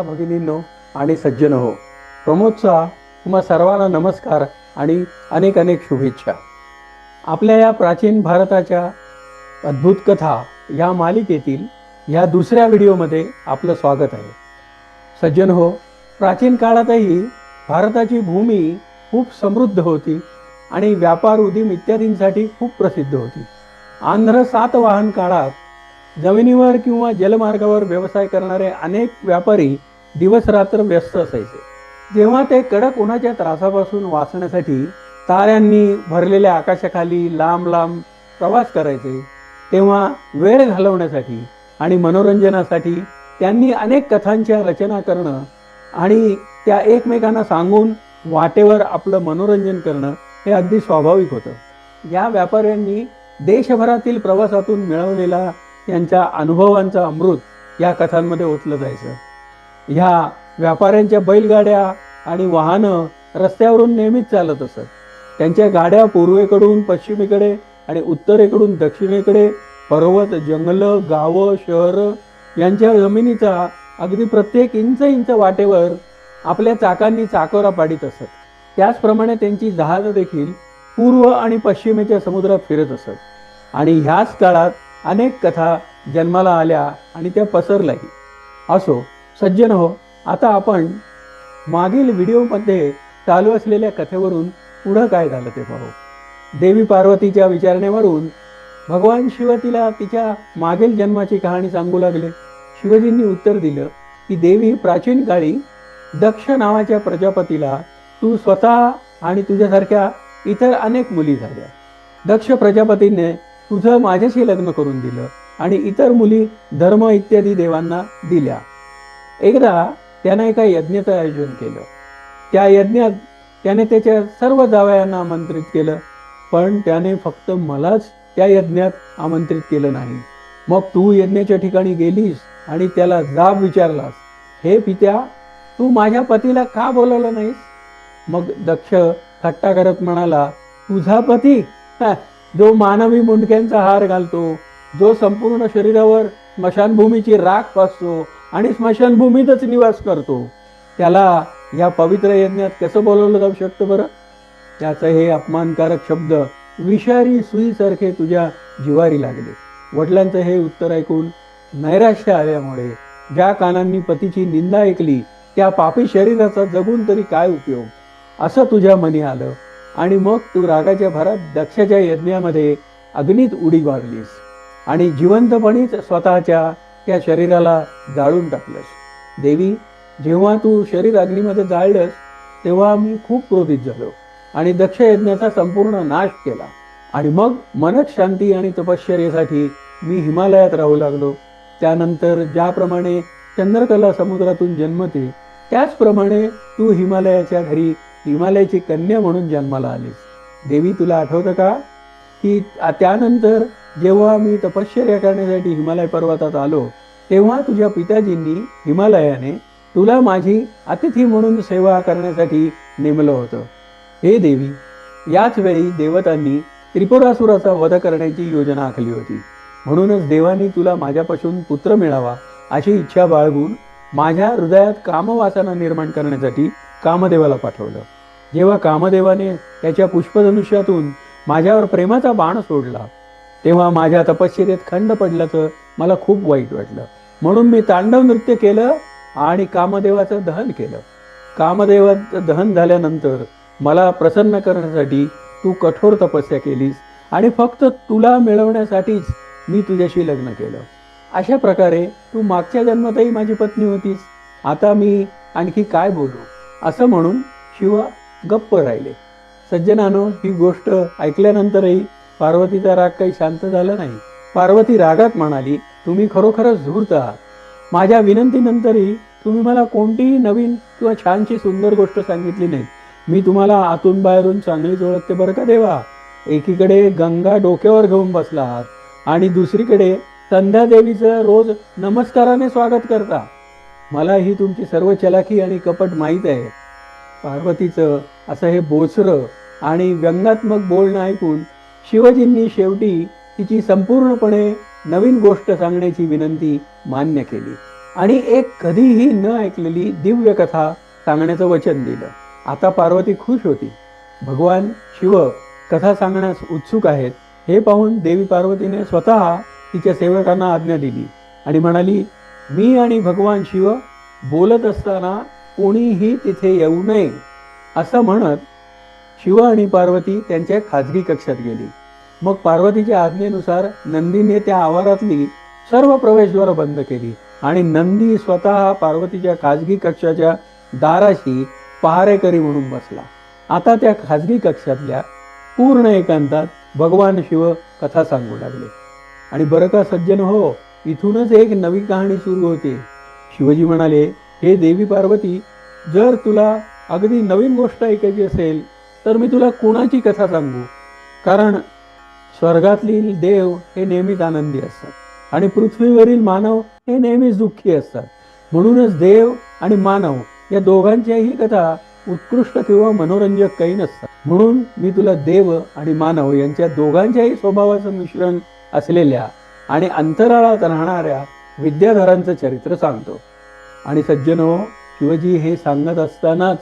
भगिनींनो आणि सज्जन हो प्रमोदचा तुम्हा सर्वांना नमस्कार आणि अनेक अनेक शुभेच्छा. आपल्या या प्राचीन भारताच्या अद्भुत कथा या मालिकेतील ह्या दुसऱ्या व्हिडिओमध्ये आपलं स्वागत आहे. सज्जन हो प्राचीन काळातही भारताची भूमी खूप समृद्ध होती आणि व्यापार उदीम इत्यादींसाठी खूप प्रसिद्ध होती. आंध्र सातवाहन काळात जमिनीवर किंवा जलमार्गावर व्यवसाय करणारे अनेक व्यापारी दिवस रात्र व्यस्त असायचे. जेव्हा ते कडक उन्हाच्या त्रासापासून वाचण्यासाठी ताऱ्यांनी भरलेल्या आकाशाखाली लांब लांब प्रवास करायचे तेव्हा वेळ घालवण्यासाठी आणि मनोरंजनासाठी त्यांनी अनेक कथांच्या रचना करणं आणि त्या एकमेकांना सांगून वाटेवर आपलं मनोरंजन करणं हे अगदी स्वाभाविक होतं. या व्यापाऱ्यांनी देशभरातील प्रवासातून मिळवलेला त्यांच्या अनुभवांचा अमृत या कथांमध्ये ओतलं जायचं. ह्या व्यापाऱ्यांच्या बैलगाड्या आणि वाहनं रस्त्यावरून नेहमीच चालत असत. त्यांच्या गाड्या पूर्वेकडून पश्चिमेकडे आणि उत्तरेकडून दक्षिणेकडे पर्वत जंगलं गावं शहरं यांच्या जमिनीचा अगदी प्रत्येक इंच इंच वाटेवर आपल्या चाकांनी चाकोरा पाडित असत. त्याचप्रमाणे त्यांची जहाजं देखील पूर्व आणि पश्चिमेच्या समुद्रात फिरत असत. आणि ह्याच काळात अनेक कथा जन्माला आल्या आणि त्या पसरल्याही. असो सज्जन हो. आता आपण मागील व्हिडिओमध्ये चालू असलेल्या कथेवरून पुढं काय झालं ते पाहू. देवी पार्वतीच्या विचारणेवरून भगवान शिव तिला तिच्या मागील जन्माची कहाणी सांगू लागले. शिवजींनी उत्तर दिलं की देवी प्राचीन काळी दक्ष नावाच्या प्रजापतीला तू स्वतः आणि तुझ्यासारख्या इतर अनेक मुली झाल्या. दक्ष प्रजापतीने तुझं माझ्याशी लग्न करून दिलं आणि इतर मुली धर्म इत्यादी देवांना दिल्या. एकदा त्यानं एका यज्ञाचं आयोजन केलं. त्या यज्ञात त्याने त्याच्या सर्व जावयांना आमंत्रित केलं पण त्याने फक्त मलाच त्या यज्ञात आमंत्रित केलं नाही. मग तू यज्ञाच्या ठिकाणी गेलीस आणि त्याला जाब विचारलास हे पित्या तू माझ्या पतीला का बोलवलं नाहीस? मग दक्ष थट्टा करत म्हणाला तुझा पती? जो मानवी मुंडक्यांचा हार घालतो जो संपूर्ण शरीरावर स्मशानभूमीची राख पासतो आणि स्मशानभूमीतच निवास करतो. त्याला या पवित्र यज्ञात कसं बोलवलं जाऊ शकतं बरं? त्याचं हे अपमानकारक शब्द विषारी सुईसारखे तुझ्या जिवारी लागले. वडिलांचं हे उत्तर ऐकून नैराश्य आल्यामुळे ज्या कानांनी पतीची निंदा ऐकली त्या पापी शरीराचा जगून तरी काय उपयोग? असं तुझ्या मनी आलं आणि मग तू रागाच्या भरात दक्षाच्या यज्ञामध्ये अग्नीत उडी मारलीस आणि जिवंतपणीच स्वतःच्या त्या शरीराला जाळून टाकलंस. देवी जेव्हा तू शरीर अग्नीमध्ये जाळलंस तेव्हा मी खूप क्रोधित झालो आणि दक्ष यज्ञाचा संपूर्ण नाश केला. आणि मग मनच शांती आणि तपश्चर्येसाठी मी हिमालयात राहू लागलो. त्यानंतर ज्याप्रमाणे चंद्रकला समुद्रातून जन्मते त्याचप्रमाणे तू हिमालयाच्या घरी हिमालयाची कन्या म्हणून जन्माला आलीस. देवी तुला आठवतं का? की त्यानंतर जेव्हा मी तपश्चर्या करण्यासाठी हिमालय पर्वतात आलो तेव्हा तुझ्या पिताजींनी हिमालयाने तुला माझी अतिथी म्हणून सेवा करण्यासाठी नेमलं होतं. हे देवी याच वेळी देवतांनी त्रिपुरासुराचा वध करण्याची योजना आखली होती. म्हणूनच देवाने तुला माझ्यापासून पुत्र मिळावा अशी इच्छा बाळगून माझ्या हृदयात कामवासना निर्माण करण्यासाठी कामदेवाला पाठवलं. जेव्हा कामदेवाने त्याच्या पुष्पधनुष्यातून माझ्यावर प्रेमाचा बाण सोडला तेव्हा माझ्या तपश्चर्येत खंड पडल्याचं मला खूप वाईट वाटलं. म्हणून मी तांडव नृत्य केलं आणि कामदेवाचं दहन केलं. कामदेवाचं दहन झाल्यानंतर मला प्रसन्न करण्यासाठी तू कठोर तपस्या केलीस आणि फक्त तुला मिळवण्यासाठीच मी तुझ्याशी लग्न केलं. अशा प्रकारे तू मागच्या जन्मातही माझी पत्नी होतीस. आता मी आणखी काय बोलू? असं म्हणून शिवा गप्प राहिले. सज्जनानो ही गोष्ट ऐकल्यानंतरही पार्वतीचा राग काही शांत झाला नाही. पार्वती रागात म्हणाली तुम्ही खरोखरच धूर्त आहात. माझ्या विनंतीनंतरही तुम्ही मला कोणतीही नवीन किंवा छानशी सुंदर गोष्ट सांगितली नाही. मी तुम्हाला आतून बाहेरून चांगलीच ओळखते बरं का देवा? एकीकडे गंगा डोक्यावर घेऊन बसला आहात आणि दुसरीकडे संध्यादेवीचं रोज नमस्काराने स्वागत करता. मला ही तुमची सर्व चलाखी आणि कपट माहीत आहे. पार्वतीचं असं हे बोचरं आणि व्यंगात्मक बोलणं ऐकून शिवजींनी शेवटी तिची संपूर्णपणे नवीन गोष्ट सांगण्याची विनंती मान्य केली. आणि एक कधीही न ऐकलेली दिव्य कथा सांगण्याचं वचन दिलं. आता पार्वती खुश होती. भगवान शिव कथा सांगण्यास उत्सुक आहेत हे पाहून देवी पार्वतीने स्वतः तिच्या सेवकांना आज्ञा दिली आणि म्हणाली मी आणि भगवान शिव बोलत असताना कोणीही तिथे येऊ नये असं म्हणत शिव आणि पार्वती त्यांच्या खाजगी कक्षात गेली. मग पार्वतीच्या आज्ञेनुसार नंदीने त्या आवारातली सर्व प्रवेशद्वार बंद केली आणि नंदी स्वतः पार्वतीच्या खाजगी कक्षाच्या दाराशी पहारेकरी म्हणून बसला. आता त्या खाजगी कक्षातल्या पूर्ण एकांतात भगवान शिव कथा सांगू लागले. आणि बरं का सज्जन हो इथूनच एक नवी कहाणी सुरू होते. शिवजी म्हणाले हे देवी पार्वती जर तुला अगदी नवीन गोष्ट ऐकायची असेल तर मी तुला कुणाची कथा सांगू? कारण स्वर्गातील देव हे नेहमीच आनंदी असतात आणि पृथ्वीवरील मानव हे नेहमीच दुःखी असतात. म्हणूनच देव आणि मानव या दोघांच्याही कथा उत्कृष्ट किंवा मनोरंजक काही नसतात. म्हणून मी तुला देव आणि मानव यांच्या दोघांच्याही स्वभावाचं मिश्रण असलेल्या आणि अंतराळात राहणाऱ्या विद्याधरांचं चरित्र सांगतो. आणि सज्जनो शिवजी हे सांगत असतानाच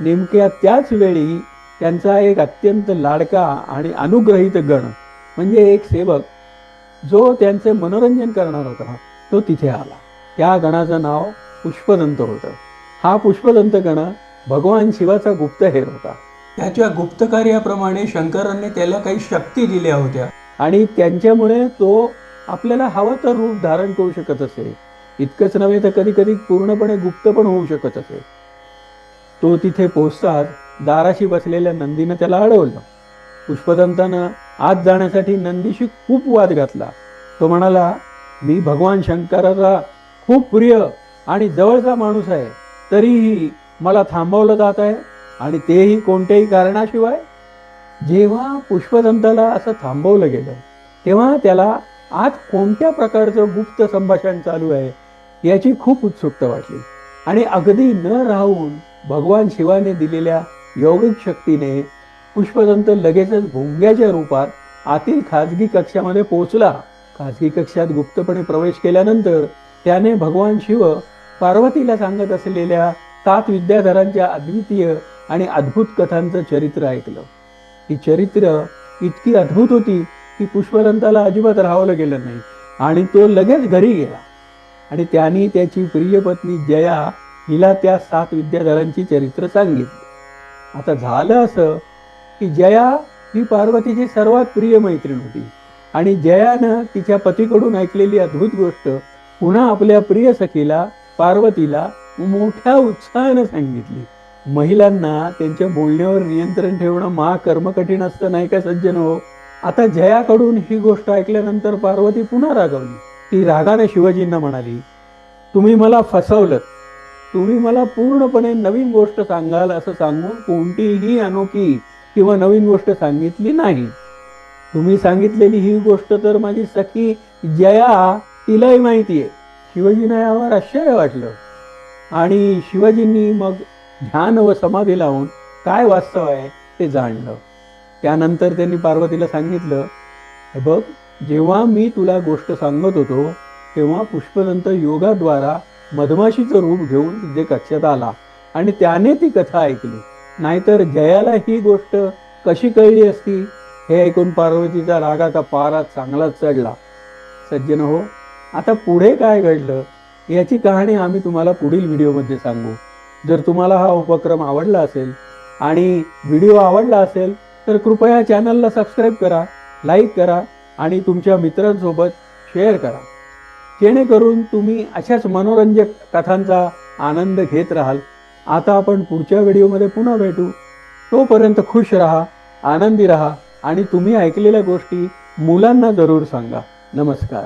नेमक्या त्याच वेळी त्यांचा एक अत्यंत लाडका आणि अनुग्रहित गण म्हणजे एक सेवक जो त्यांचे मनोरंजन करणार होता तो तिथे आला. त्या गणाचं नाव पुष्पदंत होतं. हा पुष्पदंत गण भगवान शिवाचा गुप्तहेर होता. त्याच्या गुप्त कार्याप्रमाणे शंकरांनी त्याला काही शक्ती दिल्या होत्या. आणि त्यांच्यामुळे तो आपल्याला हवं तर रूप धारण करू शकत असे. इतकंच नव्हे तर कधी कधी पूर्णपणे गुप्त पण होऊ शकत असे. तो तिथे पोचताच दाराशी बसलेल्या नंदीनं त्याला अडवलं. पुष्पदंतानं आत जाण्यासाठी नंदीशी खूप वाद घातला. तो म्हणाला मी भगवान शंकराचा खूप प्रिय आणि जवळचा माणूस आहे. तरीही मला थांबवलं जात आहे आणि तेही कोणत्याही कारणाशिवाय. जेव्हा पुष्पदंताला असं थांबवलं गेलं तेव्हा त्याला आज कोणत्या प्रकारचं गुप्त संभाषण चालू आहे याची खूप उत्सुकता वाटली. आणि अगदी न राहून भगवान शिवाने दिलेल्या योगिक शक्तीने पुष्पदंत लगेचच भोंग्याच्या रूपात आतील खाजगी कक्षामध्ये पोहोचला. खाजगी कक्षात गुप्तपणे प्रवेश केल्यानंतर त्याने भगवान शिव पार्वतीला सांगत असलेल्या सात विद्याधरांच्या अद्वितीय आणि अद्भुत कथांचं चरित्र ऐकलं. ही चरित्र इतकी अद्भुत होती की पुष्पदंताला अजिबात राहावलं गेलं नाही आणि तो लगेच घरी गेला. आणि त्यांनी त्याची प्रिय पत्नी जया हिला त्या सात विद्याधरांची चरित्र सांगितली. आता झालं असं की जया ही पार्वतीची सर्वात प्रिय मैत्रीण होती. आणि जयानं तिच्या पतीकडून ऐकलेली अद्भुत गोष्ट पुन्हा आपल्या प्रिय सखीला पार्वतीला मोठ्या उत्साहानं सांगितली. महिलांना त्यांच्या बोलण्यावर नियंत्रण ठेवणं महाकर्म कठीण असतं नाही का सज्जन? हो आता जयाकडून ही गोष्ट ऐकल्यानंतर पार्वती पुन्हा रागवली. ती रागाने शिवाजींना म्हणाली तुम्ही मला फसवलं तुम्ही मला पूर्णपणे नवीन गोष्ट सांगाल असं सांगून कोणतीही अनोखी किंवा नवीन गोष्ट सांगितली नाही. तुम्ही सांगितलेली ही गोष्ट तर माझी सखी जया तिलाही माहिती आहे शिवाजींना यावर आश्चर्य वाटलं. आणि शिवाजींनी मग ध्यान व समाधी लावून काय वास्तव आहे ते जाणलं. त्यानंतर त्यांनी पार्वतीला सांगितलं "हे बघ जेव्हा मी तुला गोष्ट सांगत होतो तेव्हा पुष्पदंत योगाद्वारा मधमाशीचं रूप घेऊन तिथे कक्षात आला आणि त्याने ती कथा ऐकली. नाहीतर जयाला ही गोष्ट कशी कळली असती? हे ऐकून पार्वतीचा रागाचा पारा चांगलाच चढला. सज्जन हो आता पुढे काय घडलं? याची कहाणी आम्ही तुम्हाला पुढील व्हिडिओमध्ये सांगू. जर तुम्हाला हा उपक्रम आवडला असेल आणि व्हिडिओ आवडला असेल तर कृपया चॅनलला सबस्क्राईब करा लाईक करा आणि तुमच्या मित्रांसोबत शेअर करा. जेणेकरून तुम्ही अशाच मनोरंजक कथांचा आनंद घेत राहाल. आता आपण पुढच्या व्हिडिओमध्ये पुन्हा भेटू. तोपर्यंत खुश राहा आनंदी राहा आणि तुम्ही ऐकलेल्या गोष्टी मुलांना जरूर सांगा. नमस्कार.